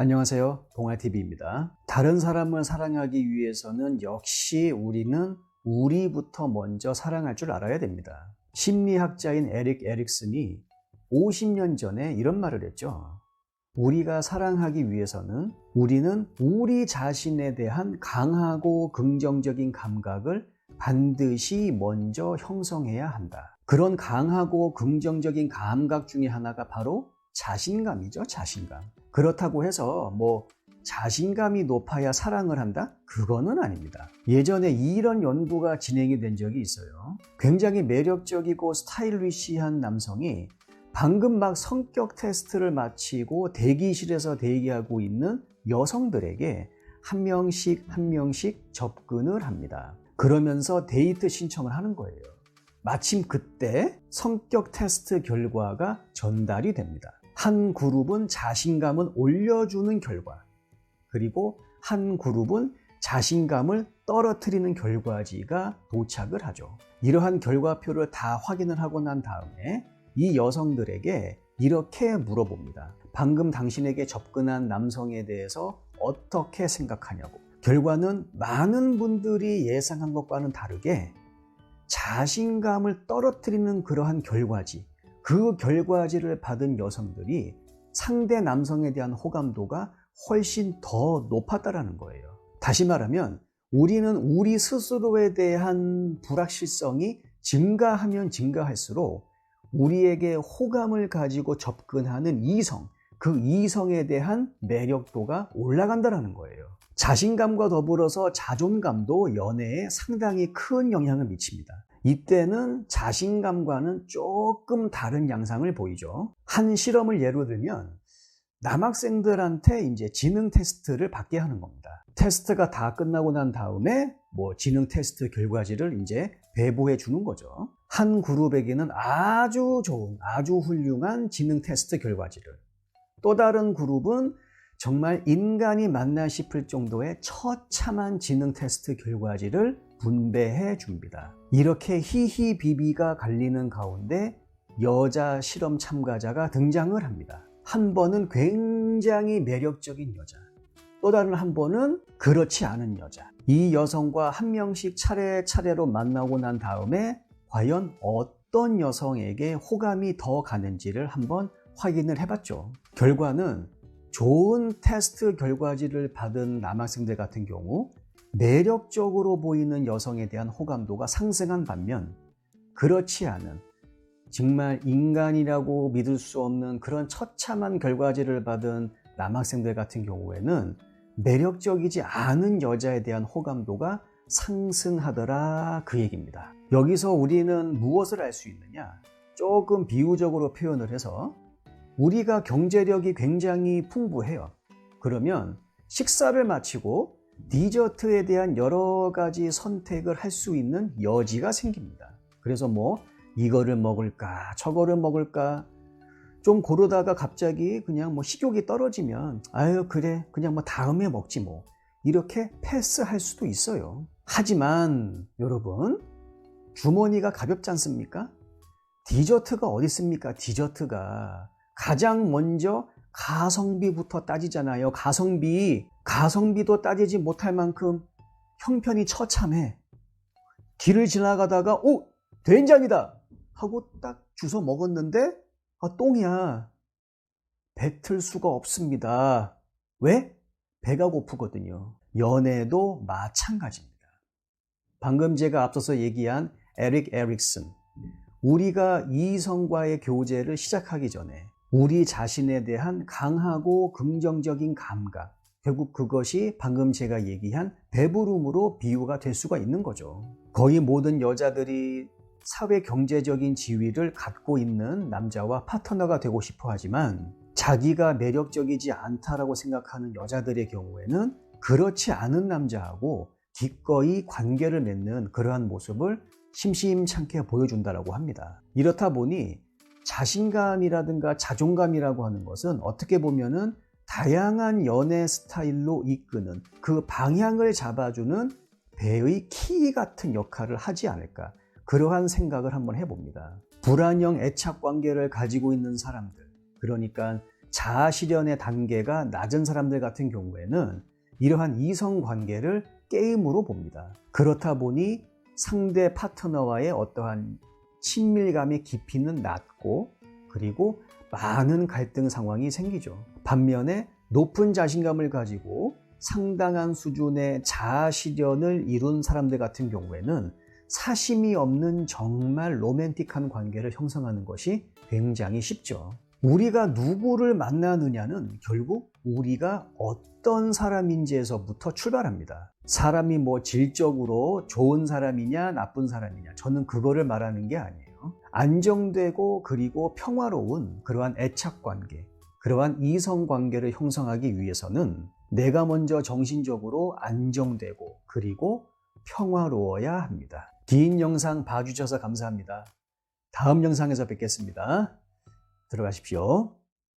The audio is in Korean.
안녕하세요. 동아TV입니다. 다른 사람을 사랑하기 위해서는 역시 우리는 우리부터 먼저 사랑할 줄 알아야 됩니다. 심리학자인 에릭 에릭슨이 50년 전에 이런 말을 했죠. 우리가 사랑하기 위해서는 우리는 우리 자신에 대한 강하고 긍정적인 감각을 반드시 먼저 형성해야 한다. 그런 강하고 긍정적인 감각 중에 하나가 바로 자신감이죠, 자신감. 그렇다고 해서 뭐 자신감이 높아야 사랑을 한다? 그거는 아닙니다. 예전에 이런 연구가 진행이 된 적이 있어요. 굉장히 매력적이고 스타일리시한 남성이 방금 막 성격 테스트를 마치고 대기실에서 대기하고 있는 여성들에게 한 명씩 한 명씩 접근을 합니다. 그러면서 데이트 신청을 하는 거예요. 마침 그때 성격 테스트 결과가 전달이 됩니다. 한 그룹은 자신감을 올려주는 결과, 그리고 한 그룹은 자신감을 떨어뜨리는 결과지가 도착을 하죠. 이러한 결과표를 다 확인을 하고 난 다음에 이 여성들에게 이렇게 물어봅니다. 방금 당신에게 접근한 남성에 대해서 어떻게 생각하냐고. 결과는 많은 분들이 예상한 것과는 다르게 자신감을 떨어뜨리는 그러한 결과지, 그 결과지를 받은 여성들이 상대 남성에 대한 호감도가 훨씬 더 높았다라는 거예요. 다시 말하면 우리는 우리 스스로에 대한 불확실성이 증가하면 증가할수록 우리에게 호감을 가지고 접근하는 이성, 그 이성에 대한 매력도가 올라간다는 거예요. 자신감과 더불어서 자존감도 연애에 상당히 큰 영향을 미칩니다. 이때는 자신감과는 조금 다른 양상을 보이죠. 한 실험을 예로 들면 남학생들한테 이제 지능 테스트를 받게 하는 겁니다. 테스트가 다 끝나고 난 다음에 뭐 지능 테스트 결과지를 이제 배부해 주는 거죠. 한 그룹에게는 아주 좋은, 아주 훌륭한 지능 테스트 결과지를 또 다른 그룹은 정말 인간이 맞나 싶을 정도의 처참한 지능 테스트 결과지를 분배해 줍니다. 이렇게 히히비비가 갈리는 가운데 여자 실험 참가자가 등장을 합니다. 한 번은 굉장히 매력적인 여자, 또 다른 한 번은 그렇지 않은 여자. 이 여성과 한 명씩 차례차례로 만나고 난 다음에 과연 어떤 여성에게 호감이 더 가는지를 한번 확인을 해봤죠. 결과는 좋은 테스트 결과지를 받은 남학생들 같은 경우 매력적으로 보이는 여성에 대한 호감도가 상승한 반면 그렇지 않은 정말 인간이라고 믿을 수 없는 그런 처참한 결과지를 받은 남학생들 같은 경우에는 매력적이지 않은 여자에 대한 호감도가 상승하더라 그 얘기입니다. 여기서 우리는 무엇을 알 수 있느냐? 조금 비유적으로 표현을 해서 우리가 경제력이 굉장히 풍부해요. 그러면 식사를 마치고 디저트에 대한 여러 가지 선택을 할 수 있는 여지가 생깁니다. 그래서 뭐 이거를 먹을까, 저거를 먹을까, 좀 고르다가 갑자기 그냥 뭐 식욕이 떨어지면 아유 그래 그냥 뭐 다음에 먹지 뭐 이렇게 패스할 수도 있어요. 하지만 여러분 주머니가 가볍지 않습니까? 디저트가 어디 있습니까? 디저트가 가장 먼저 가성비부터 따지잖아요. 가성비 가성비도 따지지 못할 만큼 형편이 처참해. 길을 지나가다가 오 된장이다 하고 딱 주워 먹었는데 아, 똥이야. 뱉을 수가 없습니다. 왜? 배가 고프거든요. 연애도 마찬가지입니다. 방금 제가 앞서서 얘기한 에릭 에릭슨. 우리가 이성과의 교제를 시작하기 전에 우리 자신에 대한 강하고 긍정적인 감각, 결국 그것이 방금 제가 얘기한 배부름으로 비유가 될 수가 있는 거죠. 거의 모든 여자들이 사회 경제적인 지위를 갖고 있는 남자와 파트너가 되고 싶어 하지만 자기가 매력적이지 않다라고 생각하는 여자들의 경우에는 그렇지 않은 남자하고 기꺼이 관계를 맺는 그러한 모습을 심심찮게 보여준다라고 합니다. 이렇다 보니 자신감이라든가 자존감이라고 하는 것은 어떻게 보면은 다양한 연애 스타일로 이끄는 그 방향을 잡아주는 배의 키 같은 역할을 하지 않을까. 그러한 생각을 한번 해봅니다. 불안형 애착 관계를 가지고 있는 사람들, 그러니까 자아 실현의 단계가 낮은 사람들 같은 경우에는 이러한 이성 관계를 게임으로 봅니다. 그렇다 보니 상대 파트너와의 어떠한 친밀감의 깊이는 낮고 그리고 많은 갈등 상황이 생기죠. 반면에 높은 자신감을 가지고 상당한 수준의 자아 실현을 이룬 사람들 같은 경우에는 사심이 없는 정말 로맨틱한 관계를 형성하는 것이 굉장히 쉽죠. 우리가 누구를 만나느냐는 결국 우리가 어떤 사람인지에서부터 출발합니다. 사람이 뭐 질적으로 좋은 사람이냐 나쁜 사람이냐 저는 그거를 말하는 게 아니에요. 안정되고 그리고 평화로운 그러한 애착 관계, 그러한 이성 관계를 형성하기 위해서는 내가 먼저 정신적으로 안정되고 그리고 평화로워야 합니다. 긴 영상 봐주셔서 감사합니다. 다음 영상에서 뵙겠습니다. 들어가십시오.